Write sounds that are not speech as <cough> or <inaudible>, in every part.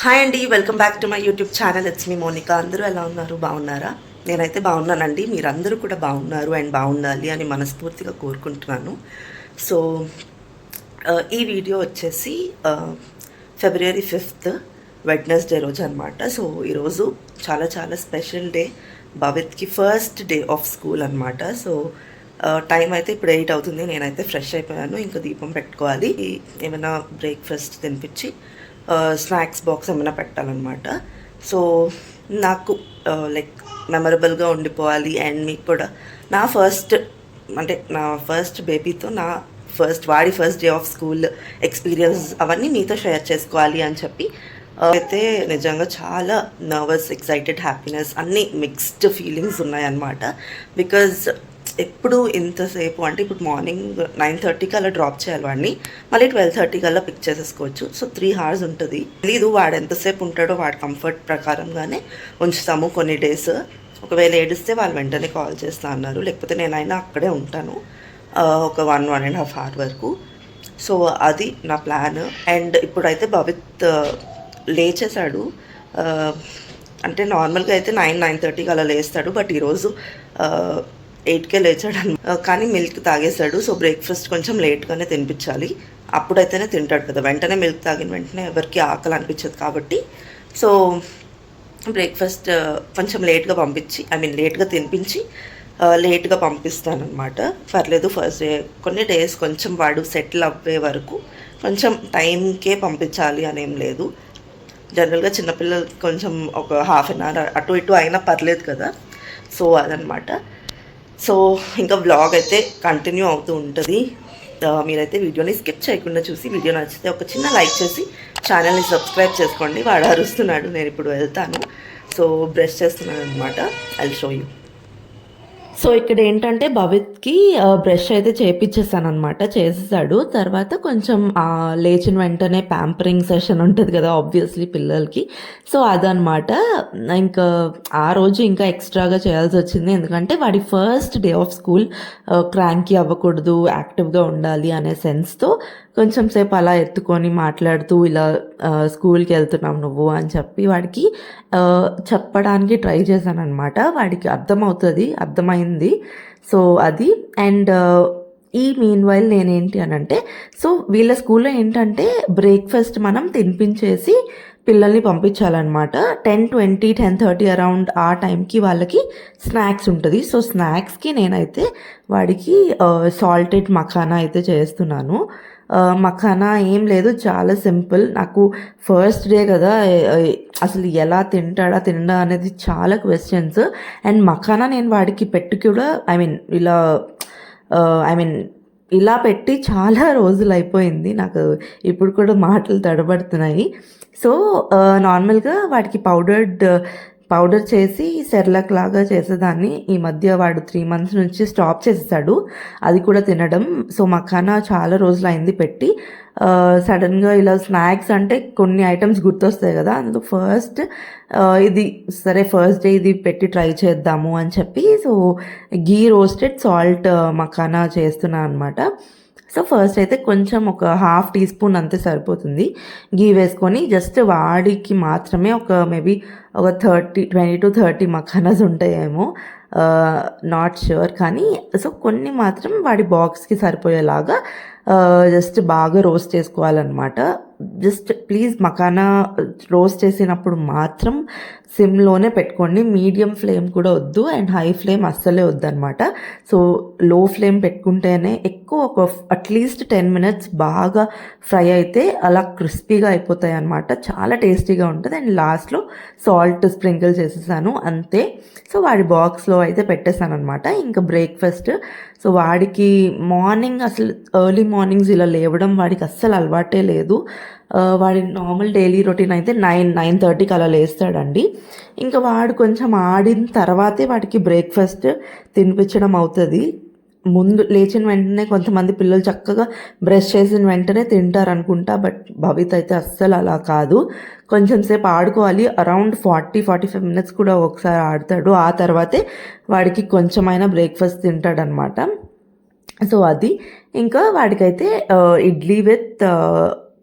Hi అండి welcome back to my YouTube channel. It's me Monica అందరూ ఎలా ఉన్నారు? బాగున్నారా? నేనైతే బాగున్నానండి. మీరందరూ కూడా బాగున్నారు అండ్ బాగుండాలి అని మనస్ఫూర్తిగా కోరుకుంటున్నాను. సో uh, ఈ వీడియో వచ్చేసి ఫిబ్రవరి ఫిఫ్త్ వెడ్నెస్డే రోజు అనమాట సో ఈరోజు చాలా చాలా స్పెషల్ డే భవిత్కి ఫస్ట్ డే ఆఫ్ స్కూల్ అనమాట సో టైం అయితే ఇప్పుడు ఎయిట్ అవుతుంది. నేనైతే ఫ్రెష్ అయిపోయాను. ఇంకా దీపం పెట్టుకోవాలి. ఏమైనా బ్రేక్ఫాస్ట్ తినిపించి స్నాక్స్ బాక్స్ ఏమైనా పెట్టాలన్నమాట. సో నాకు లైక్ మెమరబుల్గా ఉండిపోవాలి అండ్ మీకు కూడా. నా ఫస్ట్ అంటే నా ఫస్ట్ బేబీతో నా ఫస్ట్ వాడి first day of school experience అవన్నీ మీతో షేర్ చేసుకోవాలి అని చెప్పి అయితే నిజంగా చాలా నర్వస్ ఎక్సైటెడ్ హ్యాపీనెస్ అన్నీ మిక్స్డ్ ఫీలింగ్స్ ఉన్నాయన్నమాట. బికాజ్ ఎప్పుడు ఇంతసేపు అంటే ఇప్పుడు మార్నింగ్ నైన్ థర్టీకి అలా డ్రాప్ చేయాలి వాడిని. మళ్ళీ ట్వెల్వ్ థర్టీకి అలా పిక్ చేసేసుకోవచ్చు. సో త్రీ అవర్స్ ఉంటుంది. లేదు వాడు ఎంతసేపు ఉంటాడో వాడి కంఫర్ట్ ప్రకారంగానే ఉంచుతాము కొన్ని డేస్ ఒకవేళ ఏడిస్తే వాళ్ళు వెంటనే కాల్ చేస్తా అన్నారు. లేకపోతే నేనైనా అక్కడే ఉంటాను. ఒక one one and half hour వరకు. సో అది నా ప్లాన్ అండ్ ఇప్పుడైతే భవిత్ లేచేశాడు. అంటే నార్మల్గా అయితే నైన్ నైన్ థర్టీకి అలా లేస్తాడు. బట్ ఈరోజు ఎయిట్కే లేచాడు కానీ మిల్క్ తాగేశాడు. సో బ్రేక్ఫాస్ట్ కొంచెం లేట్గానే తినిపించాలి. అప్పుడైతేనే తింటాడు కదా. వెంటనే మిల్క్ తాగిన వెంటనే ఎవరికి ఆకలి అనిపించదు కాబట్టి. సో బ్రేక్ఫాస్ట్ కొంచెం లేట్గా పంపించి ఐ మీన్ లేట్గా తినిపించి లేట్గా పంపిస్తానమాట పర్లేదు ఫస్ట్ డే కొన్ని డేస్ కొంచెం వాడు సెటిల్ అవ్వే వరకు కొంచెం టైంకే పంపించాలి అనేం లేదు. జనరల్గా చిన్నపిల్లలకి కొంచెం ఒక హాఫ్ అన్ అవర్ అటు ఇటు అయినా పర్లేదు కదా. సో అదనమాట సో ఇంకా వ్లాగ్ అయితే కంటిన్యూ అవుతూ ఉంటుంది. మీరైతే వీడియోని స్కిప్ చేయకుండా చూసి వీడియో నచ్చితే ఒక చిన్న లైక్ చేసి ఛానల్ని సబ్స్క్రైబ్ చేసుకోండి. వాడు అరుస్తున్నాడు నేను ఇప్పుడు వెళ్తాను. సో బ్రష్ చేస్తున్నాను అనమాట ఐ షో యూ సో ఇక్కడ ఏంటంటే భవిత్కి బ్రష్ అయితే చేపించేసాను అనమాట చేసేసాడు. తర్వాత కొంచెం లేచిన వెంటనే ప్యాంపరింగ్ సెషన్ ఉంటుంది కదా ఆబ్వియస్లీ పిల్లలకి. సో అదనమాట ఇంకా ఆ రోజు ఇంకా ఎక్స్ట్రాగా చేయాల్సి వచ్చింది. ఎందుకంటే వాడి first day of school cranky అవ్వకూడదు యాక్టివ్గా ఉండాలి అనే సెన్స్తో కొంచెం సేపు అలా ఎత్తుకొని మాట్లాడుతూ ఇలా స్కూల్కి వెళ్తున్నాం నువ్వు అని చెప్పి వాడికి చెప్పడానికి ట్రై చేశాను అనమాట వాడికి అర్థమవుతుంది అర్థమైంది. సో అది అండ్ ఈ మీన్ వైల్ నేనేంటి అని అంటే సో వీళ్ళ స్కూల్లో ఏంటంటే బ్రేక్ఫాస్ట్ మనం తినిపించేసి పిల్లల్ని పంపించాలన్నమాట. Ten twenty ten thirty around ఆ టైంకి వాళ్ళకి స్నాక్స్ ఉంటుంది. సో స్నాక్స్కి నేనైతే వాడికి సాల్టెడ్ మఖానా అయితే చేస్తున్నాను. మఖానా ఏం లేదు చాలా సింపుల్. నాకు ఫస్ట్ డే కదా అసలు ఎలా తింటాడా తిండా అనేది చాలా క్వశ్చన్స్ అండ్ మఖానా నేను వాడికి పెట్టి కూడా ఐ మీన్ ఇలా ఐ మీన్ ఇలా పెట్టి చాలా రోజులు అయిపోయింది. నాకు ఇప్పుడు కూడా మాటలు తడబడుతున్నాయి. సో నార్మల్గా వాటికి పౌడర్డ్ పౌడర్ చేసి సెర్లక్ లాగా చేసేదాన్ని. ఈ మధ్య వాడు త్రీ మంత్స్ నుంచి స్టాప్ చేసేసాడు. అది కూడా తినడం. సో మఖానా చాలా రోజులు అయింది పెట్టి సడన్గా ఇలా స్నాక్స్ అంటే కొన్ని ఐటమ్స్ గుర్తొస్తాయి కదా. అందుకు ఫస్ట్ ఇది సరే ఫస్ట్ డే ఇది పెట్టి ట్రై చేద్దాము అని చెప్పి. So ghee roasted salt makhana చేస్తున్నా అనమాట సో ఫస్ట్ అయితే కొంచెం ఒక హాఫ్ టీ స్పూన్ అంతే సరిపోతుంది. గీ వేసుకొని జస్ట్ వాడికి మాత్రమే ఒక మేబీ ఒక thirty twenty to thirty makhanas ఉంటాయేమో. నాట్ ష్యూర్ కానీ సో కొన్ని మాత్రం వాడి బాక్స్కి సరిపోయేలాగా జస్ట్ బాగా రోస్ట్ చేసుకోవాలన్నమాట. జస్ట్ ప్లీజ్ మకానా రోస్ట్ చేసినప్పుడు మాత్రం సిమ్లోనే పెట్టుకోండి. మీడియం ఫ్లేమ్ కూడా వద్దు అండ్ హై ఫ్లేమ్ అస్సలే వద్దనమాట సో లో ఫ్లేమ్ పెట్టుకుంటేనే ఎక్కువ ఒక అట్లీస్ట్ టెన్ మినిట్స్ బాగా ఫ్రై అయితే అలా క్రిస్పీగా అయిపోతాయి అనమాట చాలా టేస్టీగా ఉంటుంది. అండ్ లాస్ట్లో సాల్ట్ స్ప్రింకిల్ చేసేసాను. అంతే. సో వాడి బాక్స్లో అయితే పెట్టేశాను అనమాట ఇంకా బ్రేక్ఫాస్ట్. సో వాడికి మార్నింగ్ అసలు ఎర్లీ మార్నింగ్స్ ఇలా లేవడం వాడికి అస్సలు అలవాటే లేదు. వాడి నార్మల్ డైలీ రొటీన్ అయితే నైన్ నైన్ థర్టీకి అలా లేస్తాడండి. ఇంకా వాడు కొంచెం ఆడిన తర్వాతే వాడికి బ్రేక్ఫాస్ట్ తినిపించడం అవుతుంది. ముందు లేచిన వెంటనే కొంతమంది పిల్లలు చక్కగా బ్రష్ చేసిన వెంటనే తింటారు అనుకుంటా బట్ భవిత్ అయితే అస్సలు అలా కాదు. కొంచెం సేపు ఆడుకోవాలి. Around forty forty five minutes కూడా ఒకసారి ఆడతాడు. ఆ తర్వాతే వాడికి కొంచెమైనా బ్రేక్ఫాస్ట్ తింటాడనమాట. సో అది. ఇంకా వాడికైతే ఇడ్లీ విత్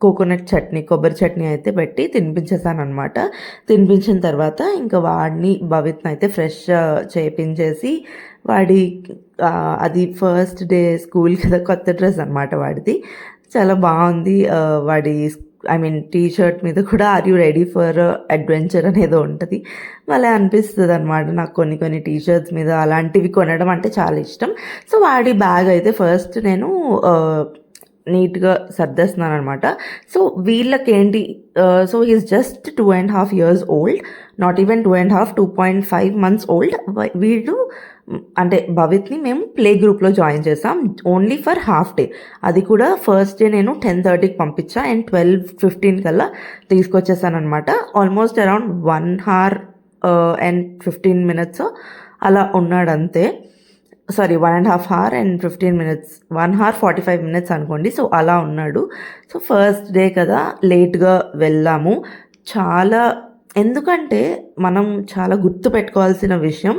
కోకోనట్ చట్నీ కొబ్బరి చట్నీ అయితే పెట్టి తినిపించేసాను అనమాట తినిపించిన తర్వాత ఇంకా వాడిని భవిత్ని అయితే ఫ్రెష్ చేపించేసి వాడి అది ఫస్ట్ డే స్కూల్ కదా కొత్త డ్రెస్ అనమాట వాడిది. చాలా బాగుంది వాడి ఐ మీన్ టీ షర్ట్ మీద కూడా are you ready for adventure అనేది ఉంటుంది. మళ్ళీ అనిపిస్తుంది అనమాట నాకు కొన్ని కొన్ని టీ షర్ట్స్ మీద అలాంటివి కొనడం అంటే చాలా ఇష్టం. సో వాడి బ్యాగ్ అయితే ఫస్ట్ నేను నీట్గా సర్దేస్తున్నాను అనమాట so వీళ్ళకేంటి so is just two and half years old not even two and half two point five months old వీళ్ళు అంటే భవిత్ని మేము ప్లే గ్రూప్లో జాయిన్ చేసాం ఓన్లీ ఫర్ హాఫ్ డే అది కూడా ఫస్ట్ డే నేను టెన్ థర్టీకి పంపించా అండ్ ట్వెల్వ్ ఫిఫ్టీన్ కల్లా తీసుకొచ్చేసాను అనమాట almost around one hour and fifteen minutes అలా ఉన్నాడంతే. Sorry one and half hour and fifteen minutes one hour forty five minutes అనుకోండి. సో అలా ఉన్నాడు. సో ఫస్ట్ డే కదా లేట్గా వెళ్ళాము. చాలా ఎందుకంటే మనం చాలా గుర్తు పెట్టుకోవాల్సిన విషయం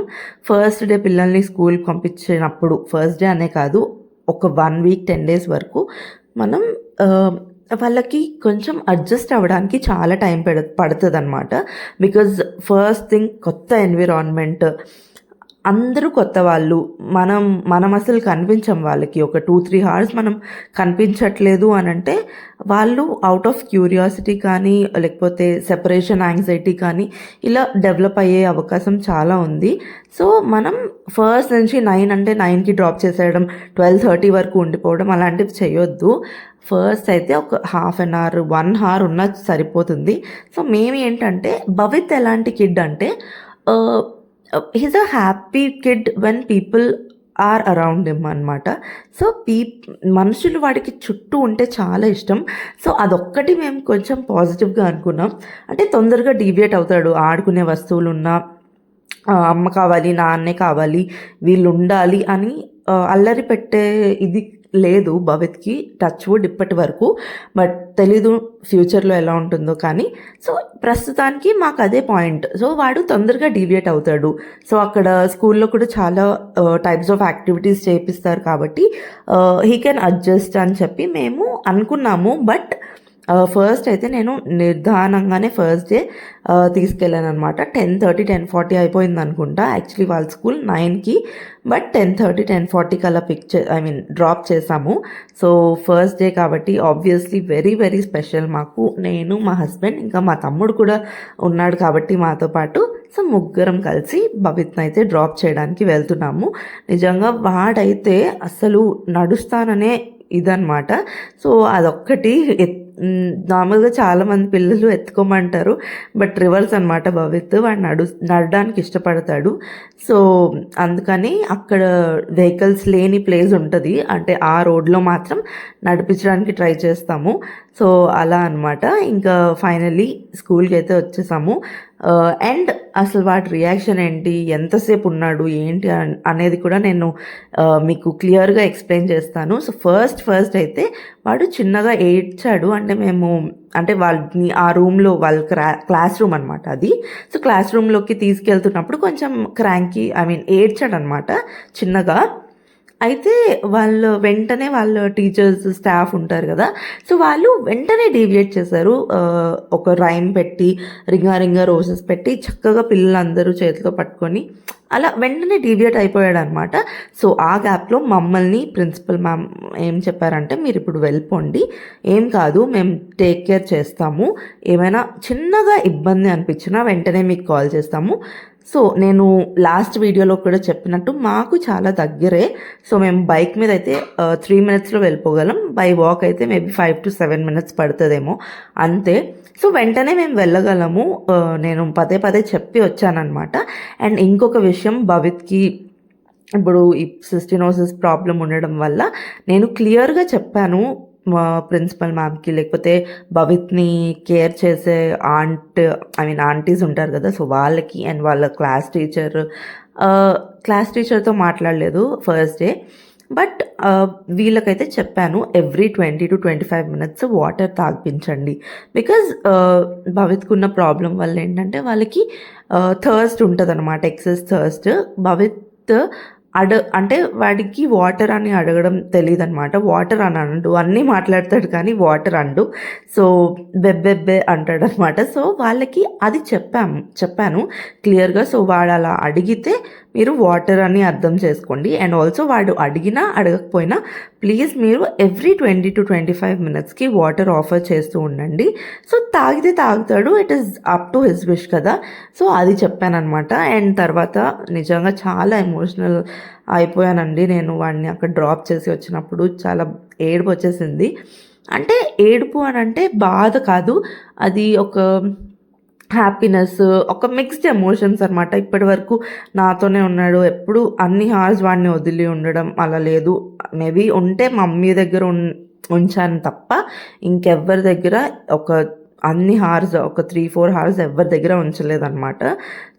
ఫస్ట్ డే పిల్లల్ని స్కూల్కి పంపించినప్పుడు ఫస్ట్ డే అనే కాదు ఒక వన్ వీక్ టెన్ డేస్ వరకు మనం uh, వాళ్ళకి కొంచెం అడ్జస్ట్ అవ్వడానికి చాలా టైం పెడ పడుతుంది అనమాట బికాజ్ ఫస్ట్ థింగ్ కొత్త ఎన్విరాన్మెంట్ అందరూ కొత్త వాళ్ళు. మనం మనం అసలు కనిపించం వాళ్ళకి. ఒక టూ త్రీ అవర్స్ మనం కనిపించట్లేదు అని అంటే వాళ్ళు అవుట్ ఆఫ్ క్యూరియాసిటీ కానీ లేకపోతే సెపరేషన్ యాంగ్జైటీ కానీ ఇలా డెవలప్ అయ్యే అవకాశం చాలా ఉంది. సో మనం ఫస్ట్ నుంచి నైన్ అంటే నైన్కి డ్రాప్ చేసేయడం ట్వెల్వ్ థర్టీ వరకు ఉండిపోవడం అలాంటివి చేయొద్దు. ఫస్ట్ అయితే ఒక half an hour one hour ఉన్నా సరిపోతుంది. సో మేము ఏంటంటే భవిత్ ఎలాంటి కిడ్ అంటే he's a happy kid when people are around him అనమాట సో పీ మనుషులు వాడికి చుట్టూ ఉంటే చాలా ఇష్టం. సో అదొక్కటి మేము కొంచెం పాజిటివ్గా అనుకున్నాం. అంటే తొందరగా డీవియేట్ అవుతాడు. ఆడుకునే వస్తువులు ఉన్నా అమ్మ కావాలి నాన్నే కావాలి వీళ్ళు ఉండాలి అని అల్లరి పెట్టే ఇది లేదు భవిత్కి టచ్ వుడ్ ఇప్పటి వరకు బట్ తెలీదు ఫ్యూచర్లో ఎలా ఉంటుందో కానీ సో ప్రస్తుతానికి మాకు అదే పాయింట్ సో వాడు తొందరగా డీవియేట్ అవుతాడు. సో అక్కడ స్కూల్లో కూడా చాలా టైప్స్ ఆఫ్ యాక్టివిటీస్ చేపిస్తారు కాబట్టి హీ కెన్ అడ్జస్ట్ అని చెప్పి మేము అనుకున్నాము. బట్ ఫస్ట్ అయితే నేను నిర్ధానంగానే ఫస్ట్ డే తీసుకెళ్ళాను అనమాట టెన్ థర్టీ టెన్ ఫార్టీ అయిపోయింది అనుకుంటా యాక్చువల్లీ వాళ్ళ స్కూల్ నైన్కి but ten thirty ten forty కల్లా పిక్ చే ఐ మీన్ డ్రాప్ చేసాము. సో ఫస్ట్ డే కాబట్టి ఆబ్వియస్లీ వెరీ వెరీ స్పెషల్ మాకు. నేను మా హస్బెండ్ ఇంకా మా తమ్ముడు కూడా ఉన్నాడు కాబట్టి మాతో పాటు. సో ముగ్గురం కలిసి భవిత్ని అయితే డ్రాప్ చేయడానికి వెళ్తున్నాము. నిజంగా వాడైతే అసలు నడుస్తాననే ఇదనమాట సో అదొక్కటి నార్మల్గా చాలామంది పిల్లలు ఎత్తుకోమంటారు బట్ రివర్స్ అనమాట భవిత్. వాడు నడు నడడానికి ఇష్టపడతాడు. సో అందుకని అక్కడ వెహికల్స్ లేని ప్లేస్ ఉంటుంది. అంటే ఆ రోడ్లో మాత్రం నడిపించడానికి ట్రై చేస్తాము. సో అలా అనమాట ఇంకా ఫైనల్లీ స్కూల్కి అయితే వచ్చేసాము అండ్ అసలు వాటి రియాక్షన్ ఏంటి? ఎంతసేపు ఉన్నాడు? ఏంటి? అనేది కూడా నేను మీకు క్లియర్గా ఎక్స్ప్లెయిన్ చేస్తాను. సో ఫస్ట్ ఫస్ట్ అయితే వాడు చిన్నగా ఏడ్చాడు. అంటే మేము అంటే వాళ్ళని ఆ రూమ్లో వాళ్ళ క్రా క్లాస్ రూమ్ అనమాట అది. సో క్లాస్ రూమ్లోకి తీసుకెళ్తున్నప్పుడు కొంచెం క్రాంకీ ఐ మీన్ ఏడ్చాడు అనమాట చిన్నగా. అయితే వాళ్ళు వెంటనే వాళ్ళ టీచర్స్ స్టాఫ్ ఉంటారు కదా. సో వాళ్ళు వెంటనే డీవియేట్ చేశారు. ఒక రైమ్ పెట్టి రింగా రింగా రోజెస్ పెట్టి చక్కగా పిల్లలందరూ చేతిలో పట్టుకొని అలా వెంటనే డీవియేట్ అయిపోయాడు అనమాట సో ఆ గ్యాప్లో మమ్మల్ని ప్రిన్సిపల్ మ్యామ్ ఏం చెప్పారంటే మీరు ఇప్పుడు వెళ్ళిపోండి. ఏం కాదు మేము టేక్ కేర్ చేస్తాము. ఏమైనా చిన్నగా ఇబ్బంది అనిపించినా వెంటనే మీకు కాల్ చేస్తాము. సో నేను లాస్ట్ వీడియోలో కూడా చెప్పినట్టు మాకు చాలా దగ్గరే. సో మేము బైక్ మీద అయితే త్రీ మినిట్స్లో వెళ్ళిపోగలం. బై వాక్ అయితే maybe five to seven minutes పడుతుందేమో. అంతే. సో వెంటనే మేము వెళ్ళగలము. నేను పదే పదే చెప్పి వచ్చానమాట అండ్ ఇంకొక విషయం భవిత్కి ఇప్పుడు ఈ సిస్టినోసిస్ ప్రాబ్లం ఉండడం వల్ల నేను క్లియర్గా చెప్పాను. ప్రిన్సిపల్ మ్యామ్కి లేకపోతే భవిత్ని కేర్ చేసే ఆంట్ ఐ మీన్ ఆంటీస్ ఉంటారు కదా సో వాళ్ళకి అండ్ వాళ్ళ క్లాస్ టీచర్ క్లాస్ టీచర్తో మాట్లాడలేదు ఫస్ట్ డే. బట్ వీళ్ళకైతే చెప్పాను every twenty to twenty five minutes water తాగిపించండి. Because భవిత్కున్న ప్రాబ్లం వల్ల ఏంటంటే వాళ్ళకి థర్స్ట్ ఉంటుంది అనమాట ఎక్సెస్ థర్స్ట్. భవిత్ అడ అంటే వాడికి వాటర్ అని అడగడం తెలియదు అనమాట వాటర్ అని అండు అన్నీ మాట్లాడతాడు కానీ వాటర్ అండు. సో బెబ్బెబ్బే అంటాడు అనమాట సో వాళ్ళకి అది చెప్పాము చెప్పాను క్లియర్గా. సో వాడు అలా అడిగితే మీరు వాటర్ అని అర్థం చేసుకోండి. అండ్ ఆల్సో వాడు అడిగినా అడగకపోయినా ప్లీజ్ మీరు ఎవ్రీ ట్వంటీ టు ట్వంటీ ఫైవ్ మినిట్స్కి వాటర్ ఆఫర్ చేస్తూ ఉండండి. సో తాగితే తాగుతాడు it is up to his wish కదా. సో అది చెప్పాను అనమాట అండ్ తర్వాత నిజంగా చాలా ఎమోషనల్ అయిపోయానండి. నేను వాడిని అక్కడ డ్రాప్ చేసి వచ్చినప్పుడు చాలా ఏడుపు వచ్చేసింది. అంటే ఏడుపు అని అంటే బాధ కాదు. అది ఒక హ్యాపీనెస్ ఒక మిక్స్డ్ ఎమోషన్స్ అనమాట ఇప్పటి వరకు నాతోనే ఉన్నాడు. ఎప్పుడు అన్ని హార్స్ వాడిని వదిలి ఉండడం అలా లేదు. మేబీ ఉంటే మమ్మీ దగ్గర ఉన్ ఉంచాను తప్ప ఇంకెవ్వరి దగ్గర ఒక అన్ని హార్స్ ఒక త్రీ ఫోర్ హార్స్ ఎవరి దగ్గర ఉంచలేదన్నమాట.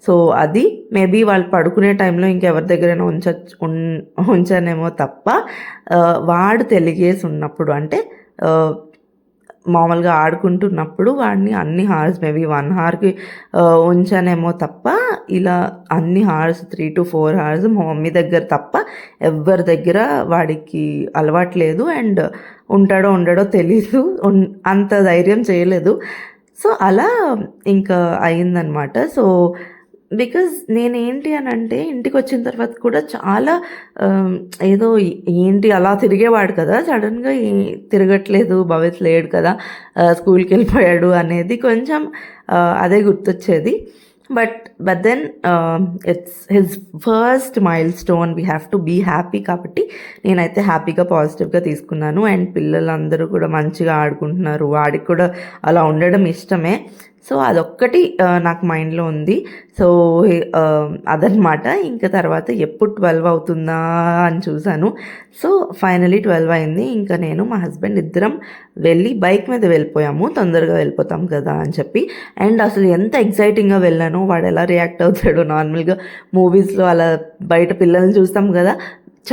సో అది మేబీ వాళ్ళు పడుకునే టైంలో ఇంకెవరి దగ్గరైనా ఉంచ ఉంచానేమో తప్ప వాడు తెలిగేసి ఉన్నప్పుడు అంటే మామూలుగా ఆడుకుంటున్నప్పుడు వాడిని అన్ని హార్స్ మేబీ వన్ హార్కి ఉంచానేమో తప్ప ఇలా అన్ని hours three to four hours మా మమ్మీ దగ్గర తప్ప ఎవరి దగ్గర వాడికి అలవాటు లేదు అండ్ ఉంటాడో ఉండడో తెలీదు అంత ధైర్యం చేయలేదు. సో అలా ఇంకా అయిందనమాట. సో బికాజ్ నేనేంటి అని అంటే ఇంటికి వచ్చిన తర్వాత కూడా చాలా ఏదో ఏంటి అలా తిరిగేవాడు కదా. సడన్గా తిరగట్లేదు భవిత్ లేడు కదా. స్కూల్కి వెళ్ళిపోయాడు అనేది కొంచెం అదే గుర్తొచ్చేది. But but then it's his first milestone we have to be happy కాబట్టి నేనైతే హ్యాపీగా పాజిటివ్గా తీసుకున్నాను. అండ్ పిల్లలందరూ కూడా మంచిగా ఆడుకుంటున్నారు. వాడికి కూడా అలా ఉండడం ఇష్టమే. సో అదొక్కటి నాకు మైండ్లో ఉంది. సో అదనమాట ఇంకా తర్వాత ఎప్పుడు ట్వెల్వ్ అవుతుందా అని చూశాను సో ఫైనలీ ట్వెల్వ్ అయింది. ఇంకా నేను మా హస్బెండ్ ఇద్దరం వెళ్ళి బైక్ మీద వెళ్ళిపోయాము. తొందరగా వెళ్ళిపోతాం కదా అని చెప్పి. అండ్ అసలు ఎంత ఎగ్జైటింగ్గా వెళ్ళాను వాడు ఎలా రియాక్ట్ అవుతాడు నార్మల్గా మూవీస్లో అలా బయట పిల్లల్ని చూస్తాం కదా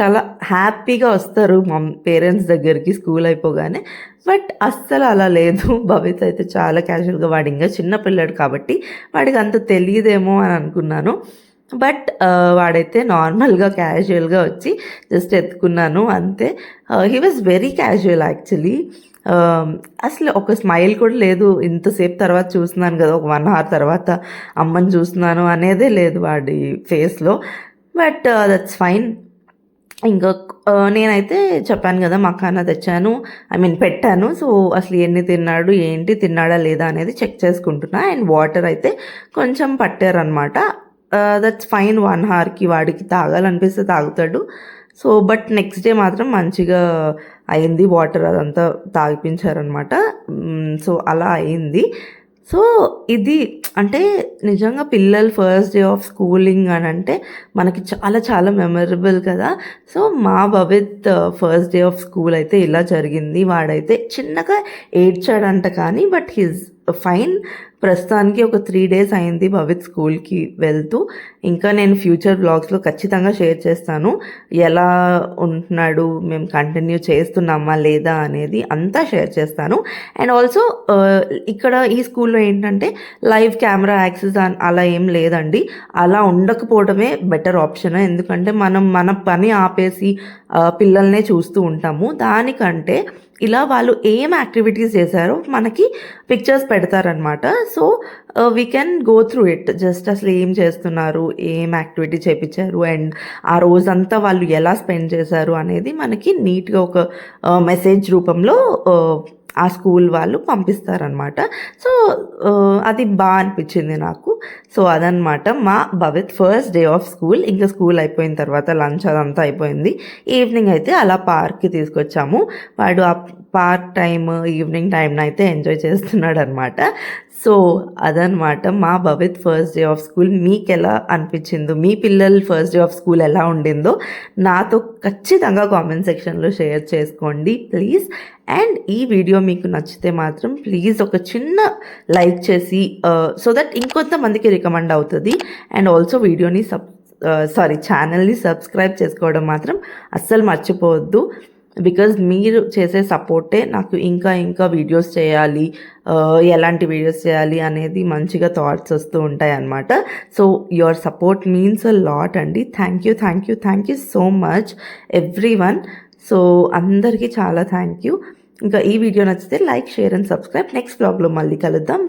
చాలా హ్యాపీగా వస్తారు మా పేరెంట్స్ దగ్గరికి స్కూల్ అయిపోగానే. బట్ అస్సలు అలా లేదు. <laughs> భవిత్ అయితే చాలా క్యాజువల్గా వాడు ఇంకా చిన్నపిల్లాడు కాబట్టి వాడికి అంత తెలియదేమో అని అనుకున్నాను. బట్ వాడైతే నార్మల్గా క్యాజువల్గా వచ్చి జస్ట్ ఎత్తుకున్నాను అంతే. He was very casual actually. అసలు ఒక స్మైల్ కూడా లేదు. ఇంతసేపు తర్వాత చూస్తున్నాను కదా ఒక వన్ అవర్ తర్వాత అమ్మని చూస్తున్నాను అనేదే లేదు వాడి ఫేస్లో. బట్ దట్స్ ఫైన్ ఇంకా నేనైతే చెప్పాను కదా మఖానా తెచ్చాను ఐ మీన్ పెట్టాను సో అసలు ఎన్ని తిన్నాడు ఏంటి తిన్నాడా లేదా అనేది చెక్ చేసుకుంటున్నా. అండ్ వాటర్ అయితే కొంచెం పట్టారనమాట దట్స్ ఫైన్ వన్ హార్కి వాడికి తాగాలనిపిస్తే తాగుతాడు. సో బట్ నెక్స్ట్ డే మాత్రం మంచిగా అయింది వాటర్ అదంతా తాగిపించారనమాట సో అలా అయింది. సో ఇది అంటే నిజంగా పిల్లలు ఫస్ట్ డే ఆఫ్ స్కూలింగ్ అని అంటే మనకి చాలా చాలా మెమరబుల్ కదా. సో మా Bhavit first day of school అయితే ఇలా జరిగింది. వాడైతే చిన్నగా ఏడ్చాడంట కానీ బట్ హిజ్ ఫైన్. ప్రస్తుతానికి ఒక త్రీ డేస్ అయింది భవిత్ స్కూల్కి వెళ్తూ. ఇంకా నేను ఫ్యూచర్ బ్లాగ్స్లో ఖచ్చితంగా షేర్ చేస్తాను. ఎలా ఉంటున్నాడు మేము కంటిన్యూ చేస్తున్నామా లేదా అనేది అంతా షేర్ చేస్తాను. అండ్ ఆల్సో uh, ఇక్కడ ఈ స్కూల్లో ఏంటంటే లైవ్ కెమెరా యాక్సెస్ అలా ఏం లేదండి. అలా ఉండకపోవడమే బెటర్ ఆప్షన్ ఎందుకంటే మనం మన పని ఆపేసి uh, పిల్లల్నే చూస్తూ ఉంటాము. దానికంటే ఇలా వాళ్ళు ఏం యాక్టివిటీస్ చేశారో మనకి పిక్చర్స్ పెడతారనమాట so we can go through it just అసలు ఏం చేస్తున్నారు? ఏం యాక్టివిటీ చేపించారు? అండ్ ఆ రోజంతా వాళ్ళు ఎలా స్పెండ్ చేశారు? అనేది మనకి నీట్గా ఒక uh, మెసేజ్ రూపంలో uh, ఆ, స్కూల్ వాళ్ళు పంపిస్తారనమాట సో అది బాగా అనిపించింది నాకు. సో అదనమాట మా Bhavit first day of school. ఇంకా స్కూల్ అయిపోయిన తర్వాత లంచ్ అదంతా అయిపోయింది. ఈవినింగ్ అయితే అలా పార్క్కి తీసుకొచ్చాము. వాడు ఆ పార్క్ టైం ఈవినింగ్ టైంన అయితే ఎంజాయ్ చేస్తున్నాడు అనమాట సో అదనమాట మా Bhavit first day of school మీకు ఎలా అనిపించిందో మీ పిల్లల ఫస్ట్ డే ఆఫ్ స్కూల్ ఎలా ఉండిందో నాతో ఖచ్చితంగా కామెంట్ సెక్షన్లో షేర్ చేసుకోండి ప్లీజ్. అండ్ ఈ వీడియో మీకు నచ్చితే మాత్రం ప్లీజ్ ఒక చిన్న లైక్ చేసి సో దట్ ఇంకొంతమందికి రికమెండ్ అవుతుంది. అండ్ ఆల్సో వీడియోని సబ్ సారీ ఛానల్ని సబ్స్క్రైబ్ చేసుకోవడం మాత్రం అస్సలు మర్చిపోవద్దు. బికాజ్ మీరు చేసే సపోర్టే నాకు ఇంకా ఇంకా వీడియోస్ చేయాలి ఎలాంటి వీడియోస్ చేయాలి అనేది మంచిగా థాట్స్ వస్తూ ఉంటాయి అన్నమాట. So your support means a lot అండి. Thank you thank you thank you so much everyone so అందరికీ చాలా థ్యాంక్ యూ ఇంకా ఈ వీడియో నచ్చితే like share and subscribe next బ్లాగ్లో మళ్ళీ కలుద్దాం.